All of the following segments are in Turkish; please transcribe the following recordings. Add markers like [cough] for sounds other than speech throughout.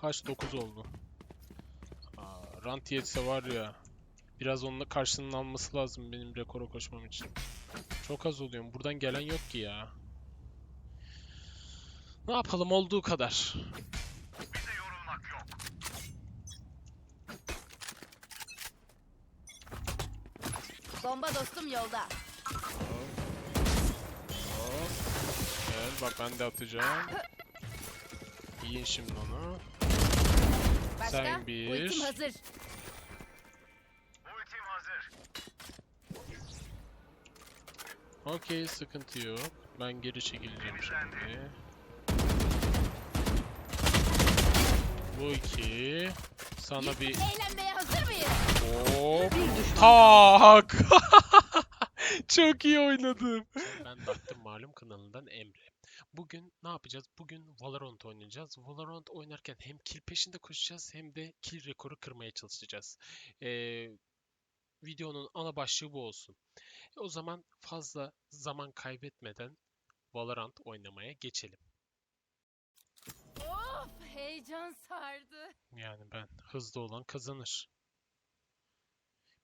Kaç? 9 oldu. Aa, rant yetse var ya. Biraz onunla karşılığını alması lazım benim rekora koşmam için. Çok az oluyorum. Buradan gelen yok ki ya. Ne yapalım olduğu kadar. Bomba dostum yolda. Hop. Gel bak ben de atacağım. Yiyin şimdi onu. Başka? Sen bir. Ultim hazır. Ultim hazır. Okey sıkıntı yok. Ben geri çekileceğim şimdi. Bu iki. Sana bir Eğlenmeye hazır mıyız? hop. Tak! [laughs] Çok iyi oynadım. Ben baktım malum kanalından Emre. Bugün ne yapacağız? Bugün Valorant oynayacağız. Valorant oynarken hem kill peşinde koşacağız hem de kill rekoru kırmaya çalışacağız. Ee, videonun ana başlığı bu olsun. O zaman fazla zaman kaybetmeden Valorant oynamaya geçelim. Of heyecan sardı. Yani ben hızlı olan kazanır.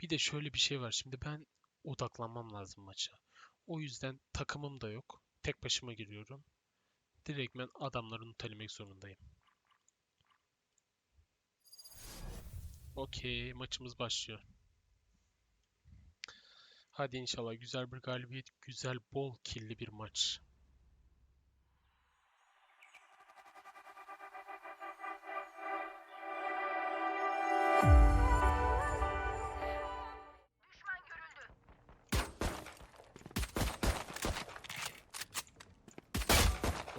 Bir de şöyle bir şey var. Şimdi ben odaklanmam lazım maça. O yüzden takımım da yok. Tek başıma giriyorum. Direktmen adamları nutelemek zorundayım. Okey, maçımız başlıyor. Hadi inşallah güzel bir galibiyet, güzel bol killi bir maç.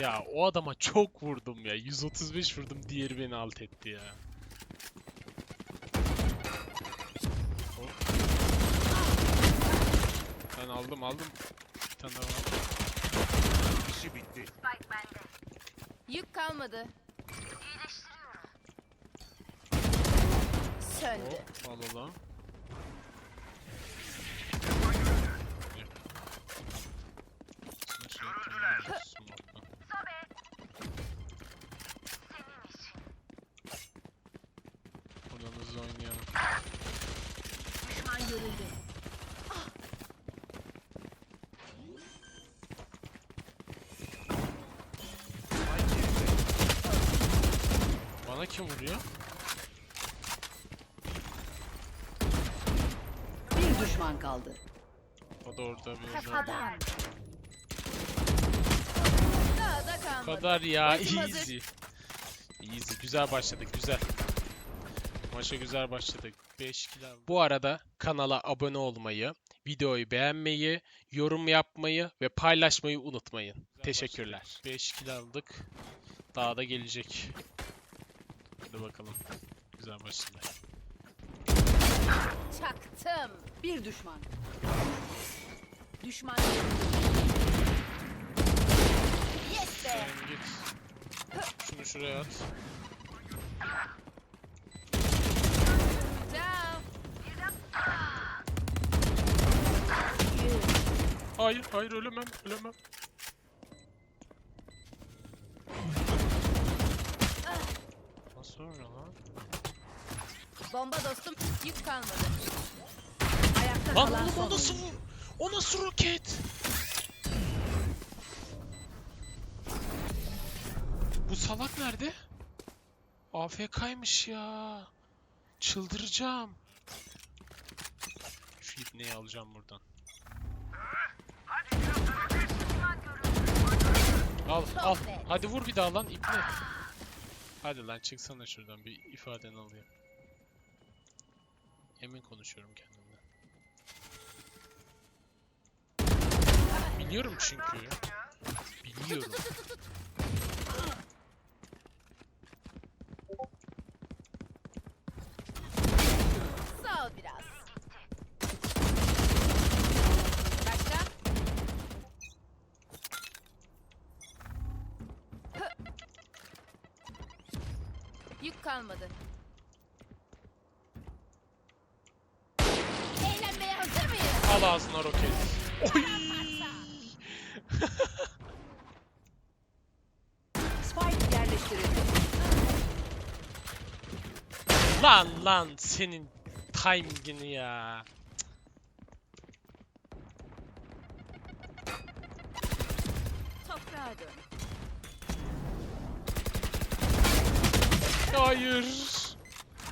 Ya o adama çok vurdum ya. 135 vurdum diğeri beni alt etti ya. Ben aldım aldım. Bir tane daha var. İşi bitti. Yük kalmadı. Söndü. Hop alalım. Görüldüler. Buradan hızlı oynayalım. Görüldü. Bana kim vuruyor? Bir düşman kaldı. O da orada bir Kafadan. Daha da Bu kalmadı. kadar ya Ultim hazır. easy. Easy güzel başladık güzel. Maça güzel başladık. 5 kill aldık. Bu arada kanala abone olmayı, videoyu beğenmeyi, yorum yapmayı ve paylaşmayı unutmayın. Teşekkürler. 5 kill aldık. Daha da gelecek. Hadi bakalım. Güzel başladı. Çaktım. Bir düşman. Düşman. Yes be. Sen git. Şunu şuraya at. Hayır, hayır ölemem, ölemem. Nasıl öyle lan? Bomba dostum yük kalmadı. Ayakta Lan kalan oğlum son o nasıl oyuncu. vur? O nasıl roket? Bu salak nerede? AFK'ymış ya. Çıldıracağım. Şu ipneyi alacağım buradan. Al al. Hadi vur bir daha lan ipne. Hadi lan çıksana şuradan bir ifadeni alayım. Emin konuşuyorum kendimle. Biliyorum çünkü. Biliyorum. Kalmadı. Eğlenmeye hazır mıyız? Al ağzına roket. Oy! Spike yerleştirildi. Lan lan senin timingini ya. Toprağa dön. Hayır.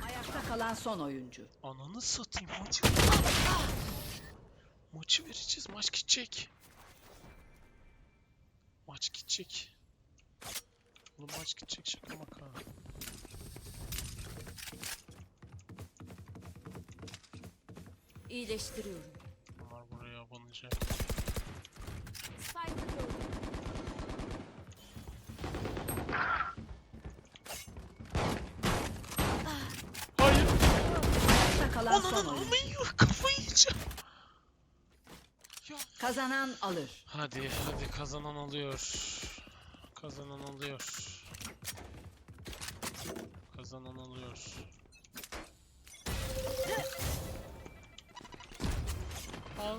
Ayakta kalan son oyuncu. Ananı satayım maçı. Maçı vereceğiz. Maç gidecek. Maç gidecek. Oğlum maç gidecek şaka maka. İyileştiriyorum. Bunlar buraya abanacak. Spike'ı kırdım. Hayır. Ayakta kalan son Ananı oyuncu. amıyı kafayı yiyeceğim. Kazanan alır. Hadi hadi kazanan alıyor. Kazanan alıyor. Kazanan alıyor. Al.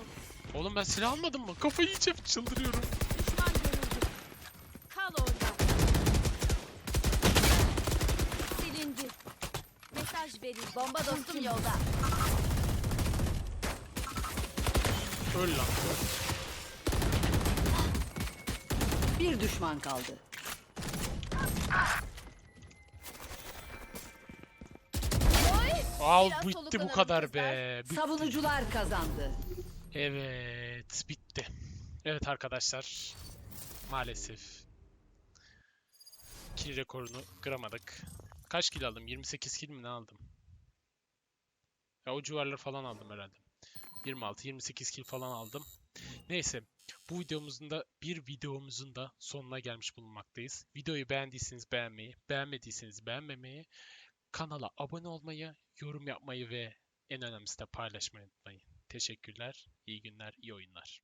Oğlum ben silah almadım mı? Kafayı yiyeceğim çıldırıyorum. Düşman görüldü. Kal orada. Silindi. Mesaj verin. Bomba dostum yolda. Öl lan. Bir düşman kaldı. Oy! Al Biraz bitti bu kadar be. Bitti. Savunucular kazandı. Evet, bitti. Evet arkadaşlar, maalesef kill rekorunu kıramadık. Kaç kill aldım? 28 kill mi ne aldım? Ya o civarlar falan aldım herhalde. 26-28 kill falan aldım. Neyse, bu videomuzun da bir videomuzun da sonuna gelmiş bulunmaktayız. Videoyu beğendiyseniz beğenmeyi, beğenmediyseniz beğenmemeyi, kanala abone olmayı, yorum yapmayı ve en önemlisi de paylaşmayı unutmayın. Teşekkürler, iyi günler, iyi oyunlar.